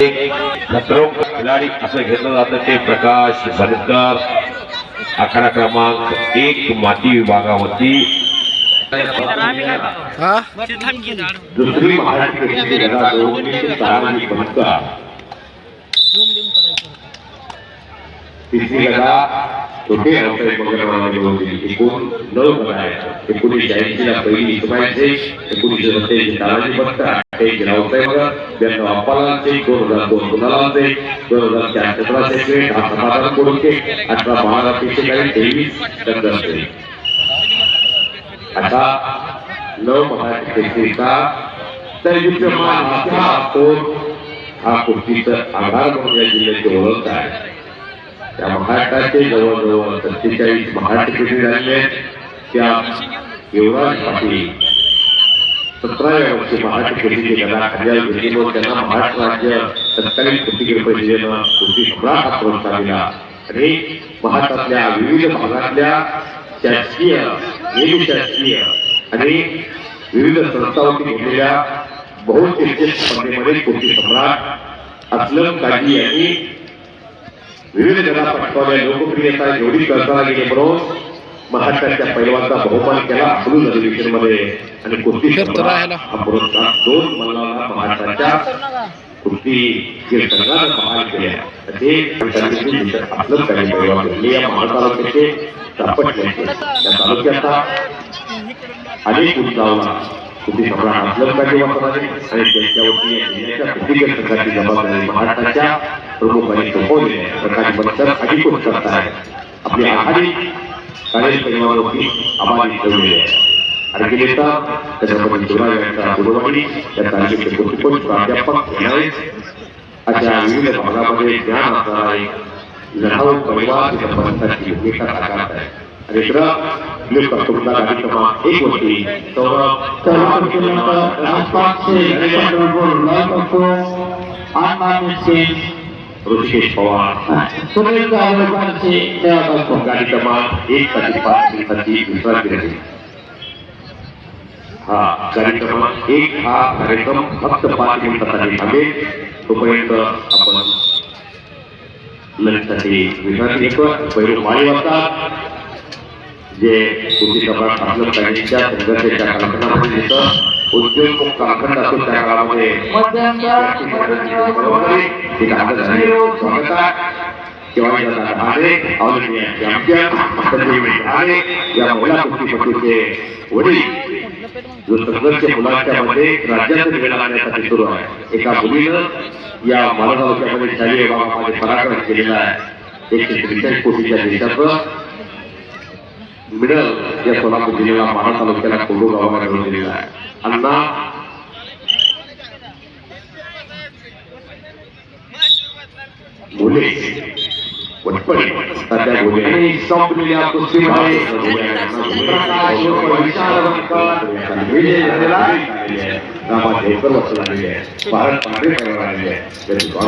एक खतरों खिलाडी असं घेतलं जातं ते प्रकाश बनकर आखाडा क्रमांक एक माती विभागावरती. हा? दुसरी महाराष्ट्र तिसरी गदा छोटे व्यावसायिक वगैरे निवडून दिली एकूण नऊ गदा आहेत एकोणीसशे ऐंशीला पहिली इस्माईल शेख एकोणीसशे तानाजी अठ्ठ्याऐंशी रावसाहेब वगैरे ब्याण्णव अप्पालाल शेख दोन हजार दोन कुणालाल शेख दोन हजार चार सतरा शेख हा समाधान अठरा बारा तेवीस चंद्र आता नऊ मराठी तर विद्यमान हा तो हा कुस्तीचं आधार म्हणून या जिल्ह्याची ओळख आहे. त्या महाराष्ट्राचे जवळजवळ सत्तेचाळीस महाराष्ट्र झालेले आहेत. त्या युवराज पाटील सतराव्या वर्षी महाराष्ट्र केसरी गदा खांद्यावर त्यांना महाराष्ट्र राज्य तत्कालीन कुस्तीगीर परिषदेनं कुस्ती सम्राट हा पुरस्कार दिला. आणि महाराष्ट्रातल्या विविध भागातल्या शासकीय निमशासकीय आणि विविध संस्थांनी घेतलेल्या बहुचर्चित स्पर्धेमध्ये कुस्ती सम्राट असलम काजी यांनी विविध जगात पटकावल्या लोकप्रियता एवढी करताना गेले म्हणून महाराष्ट्राच्या पैलवानचा बहुमान केला अकलूज अधिवेशनमध्ये आणि कुस्ती. हा पुरस्कार दोन मल्लांना महाराष्ट्राच्या कुस्ती संघानं बहाल केल्या ते आपलं काही पैलवान घेतले या सापटले त्या तालुक्याचा अनेक उंचावला कुस्ती सम्राट असलं पाहिजे वापरणारे आणि त्यांच्यावरती जिल्ह्याच्या कुस्तीगीर संघाची जबाबदारी महाराष्ट्राच्या प्रमुखांनी सोपवली आहे. प्रकाश बनकर अधिकृत करतायत आपली आघाडी कार्यक्रमावरती आभारी ठेवलेली आहे. अर्गिलेता छत्रपती शिवराज यांचा गुरुवाडी या तालुक्याचे कुस्तीकोच प्राध्यापक येणारे अशा विविध भागामध्ये ज्ञान असणारा एक लढाऊ परिवार संबंधाची भूमिका साकारत आहे. आणि इकडं नियुक्त तुमचा कार्यक्रमात एक वर्षी सौरभ ऋषिकेश पवार। सुनील गायकवाडचे गाडी क्रमांक एक साठी पाच दिवसाची विश्रांती राहील हा गाडी क्रमांक एक हा कार्यक्रम फक्त पाच मिनिटासाठी थांबेल. तोपर्यंत आपण लंचसाठी विश्रांती घेतो पैरू माळी वाजता जे कृती सभा आपलं काहीच्या संघर्षाच्या कालखंडामध्ये येतं. उद्योग अखंड त्या काळामध्ये या महिला कुस्तीपटूचे वडील जो संघर्ष मुलांच्या मध्ये राज्यात वेळ आणण्यासाठी सुरू आहे. एका मुलीनं या मालगावच्यामध्ये शालेय विभागामध्ये पराक्रम केलेला आहे. एकशे त्रेचाळीस कोटीच्या देशाचं मिडल या सोलापूर जिल्ह्याला महाड तालुक्याला कोल्डू गावाला मिळवून दिलेला आहे. अण्णा सध्या कुस्तीमध्ये विजय झालेला आहे. भारत पांढरे त्यांचं